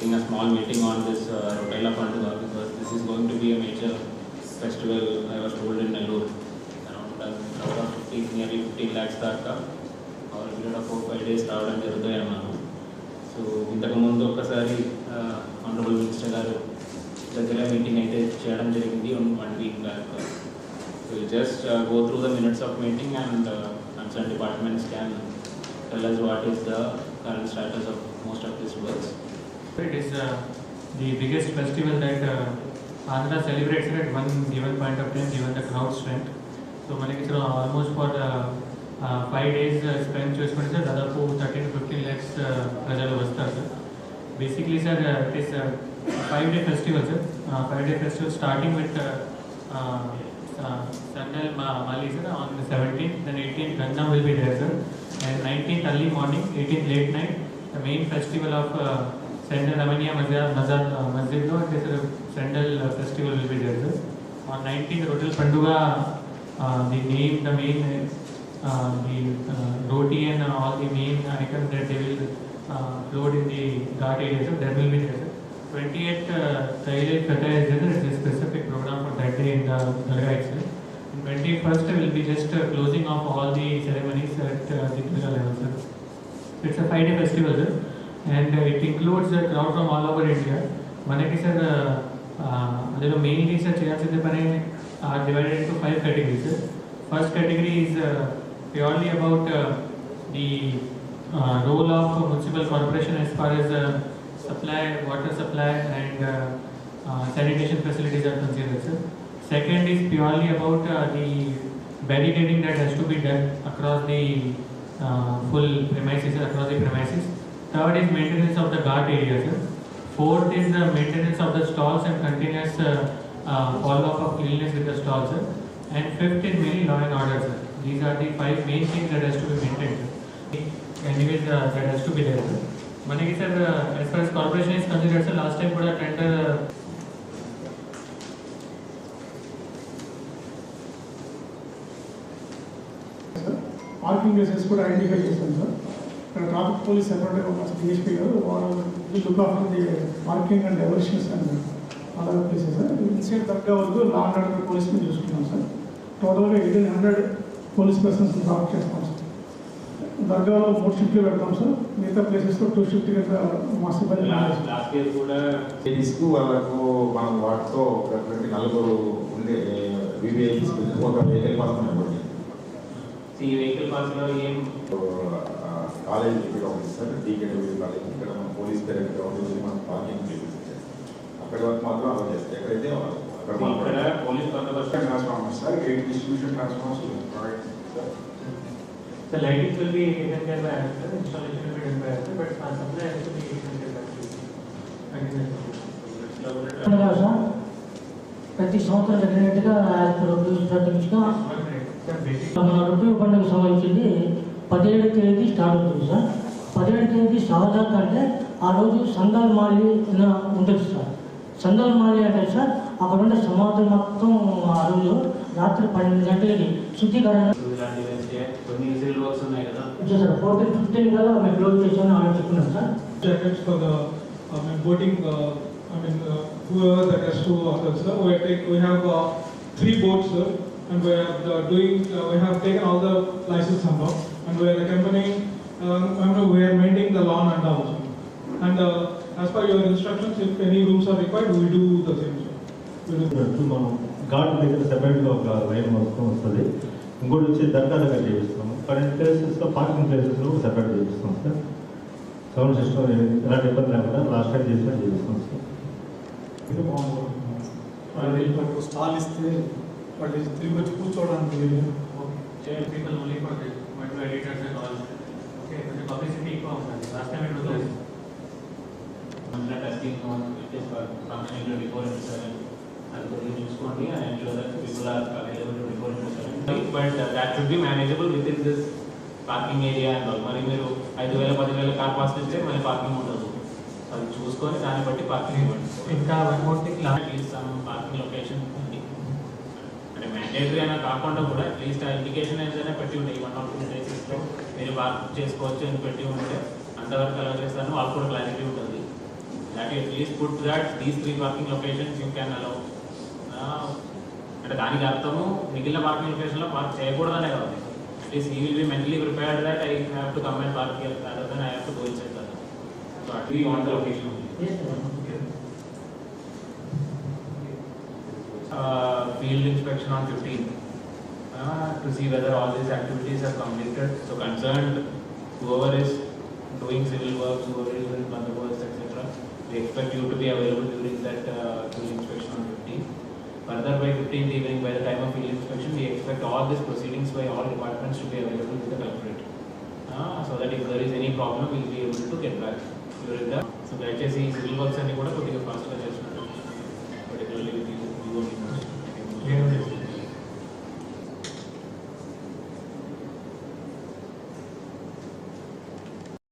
taking a small meeting on this uh, Rotella Panduga because this is going to be a major festival, I was told in Nellore. Around uh, crowd of 15, nearly 15 lakhs దాకా or a period of 4-5 days రావడం జరుగుతాయి అన్నాను so ఇంతకు ముందు ఒకసారి honourable minister గారు దగ్గర meeting అయితే చేయడం జరిగింది one week back so just go through the minutes of meeting and concern departments can tell us what is the current status of most of these works. It is uh, the biggest festival that uh, Andhra celebrates at one given point of time, given the crowd strength. So మనకి ఇక్కడ almost for five days spend చేసుకుంటే sir దాదాపు thirteen fifteen lakhs ప్రజలు వస్తారు sir basically sir it is five day festival sir five day festival starting with sandal Mali sir on seventeen then eighteen Ganga will be there sir and 19th early morning, 18th late night, the main festival of uh, Sandal Ramania Mazar, Mazar uh, Masjid, no, this is a Sandal uh, festival will be there. On 19th, Rotal Panduga, uh, the name, the main, uh, the uh, roti and uh, all the main items that they will uh, load in the ghat area, so that will be there. Sir. 28th, uh, Thailand Kata is there, it's a specific program for that day in the Dargah itself. And 21st will be just uh, closing off all the ceremonies at uh, the Puja level, sir. It's a five-day festival, sir, and uh, it includes a crowd from all over India. మనకి sir అందులో mainly sir చేయాల్సింది పని divided into five categories first category is purely about the role of municipal corporation as far as uh, supply, water supply and uh, uh, sanitation facilities are considered, sir. Second is purely about uh, the barricading that has to be done across the uh, full premises, across the premises. Third is maintenance of the guard area, sir. Fourth is the maintenance of the stalls and continuous uh, uh, follow-up of cleanliness with the stalls, sir. And fifth is mainly law and order, sir. These are the five main things that has to be maintained. sir. Anyways, uh, that has to be there, sir. మనకి sir as far as corporation is considered, sir, last time కూడా tender parking places కూడా identify చేస్తాం sir ఇక్కడ traffic police సెపరేట్గా ఉన్న DSP గారు వాళ్ళు look of the parking and devaluations and అలాగే ప్లేసెస్ సార్? ఇన్సైడ్ దర్గా వరకు లా అండ్ ఆర్డర్ పోలీస్ని చూసుకున్నాం సార్. టోటల్గా eighteen hundred police persons drop చేస్తాం సార్. దర్గాలో మూడు షిఫ్ట్లు పెడతాం సార్. మిగతా ప్లేసెస్లో టూ షిఫ్ట్ కింద మా సిబ్బంది లాస్ట్ ఇయర్ కూడా లేడీస్కు వాళ్ళకు మనం వాటితో ప్రతి నలుగురు ఉండే వివిఐపీస్ ఒక వెహికల్ పాస్ ఈ వెహికల్ పాస్లో ఏం? కాలేజ్ ఇక్కడ ఉంది సార్ డీకేడబ్ల్యూ కాలేజ్ ఇక్కడ మన పోలీస్ పేరెంట్ ఉంది మన పార్కింగ్ ప్లేసెస్ అక్కడ వరకు మాత్రం అలా చేస్తాయి ఎక్కడైతే అక్కడ ఇక్కడ మాత్రం పోలీస్ బందోబస్తు transformers, sir, eight distribution transformers will be provided. The lighting will be taken care by us, sir. installation will be done by us, sir. but our supply has to be taken care by us. పండుగ sir ప్రతి సంవత్సరం జరిగినట్టుగా as per rupees ప్రతిగా మన రూపాయి పండుగ సంబంధించింది పదిహేడు తేదీ స్టార్ట్ అవుతుంది సార్. పదిహేడు తేదీ సహజాత అంటే ఆ రోజు సందాల్ మాలి ఉంటుంది సార్. సందాల్ మాలి అంటే సార్ అక్కడ ఉండే సమాధులు మొత్తం ఆ రోజు రాత్రి పన్నెండు గంటలకి శుద్ధీకరణ ఇలాంటివి అయితే కొన్ని సివిల్ వర్క్స్ ఉన్నాయి కదా చేశారు ఫోర్టీన్ ఫిఫ్టీన్ కదా మేము క్లోజ్ చేసామని ఆలోచన చెప్పుకున్నాం sir. Jackets for the I mean boating uh, I mean uh, whoever that has to offer sir we have take, we have uh, three boats sir. And we are uh, doing uh, we have taken all the license number and we are accompanying um, we are maintaining the lawn and all and uh, as per your instructions if any rooms are required we do the same sir we do ghat దగ్గర సెపరేట్గా ఒక line మొత్తం వస్తుంది ఇంకోటి వచ్చి దర్గా దగ్గర చేపిస్తాము పన్నెండు ప్లేసెస్లో పార్కింగ్ ప్లేసెస్లో సెపరేట్ చేపిస్తాం సార్ సౌండ్ సిస్టమ్ ఎలాంటి ఇబ్బంది లేకుండా లాస్ట్ టైం చేసినట్టు చేపిస్తాం sir ఇది బాగుంటుంది వాళ్ళకి స్టాల్ ఇస్తే వాళ్ళు తిరిగి వచ్చి కూర్చోవడానికి వీలు. People only for this, but to editors and all. Okay, but the publicity ఎక్కువ ఉంటుంది. Last time it was less. అందులో testing it is functioning twenty four into seven అది కొద్దిగా చూసుకోండి and ensure that people are available twenty four into seven but that should be manageable with in this parking area and all మరి మీరు ఐదు వేల పదివేల car pass ఇస్తే మళ్ళీ పార్కింగ్ ఉండదు అది చూసుకొని దాన్ని బట్టి పార్కింగ్ ఇవ్వండి ఇంకా one more thing at least some parking location ఉంది అంటే మ్యాండేటరీ అయినా కాకుండా కూడా అట్లీస్ట్ ఆ ఇండికేషన్ ఏదైనా పెట్టి ఉంటే వన్ ఆర్ టూ ప్లేసెస్లో మీరు పార్క్ చేసుకోవచ్చు అని పెట్టి ఉంటే అంతవరకు అలా చేస్తాను. వాళ్ళకు కూడా క్లారిటీ ఉంటుంది. Least put that these three parking locations you can allow. Uh, అంటే దానికి అర్థము మిగిలిన పార్కింగ్ లొకేషన్లో పార్క్ చేయకూడదనే కదా. At least he will be mentally prepared that I have to come and park rather than I have to go inside that so at we want the location uh, field inspection on 15th uh, to see whether all these activities are completed. So concerned, whoever is doing civil works, whoever is doing bandobast, etc., we expect you to be available during that uh, field inspection on 15th. Further, by 15th evening, by the time of field inspection, we expect all these proceedings by all departments to be available with the collectorate. Uh, so that if there is any problem, we'll be able to get back during the. So దయచేసి ఈ civil works అన్ని కూడా కొద్దిగా ఫాస్ట్గా చేస్తున్నారు particularly yeah.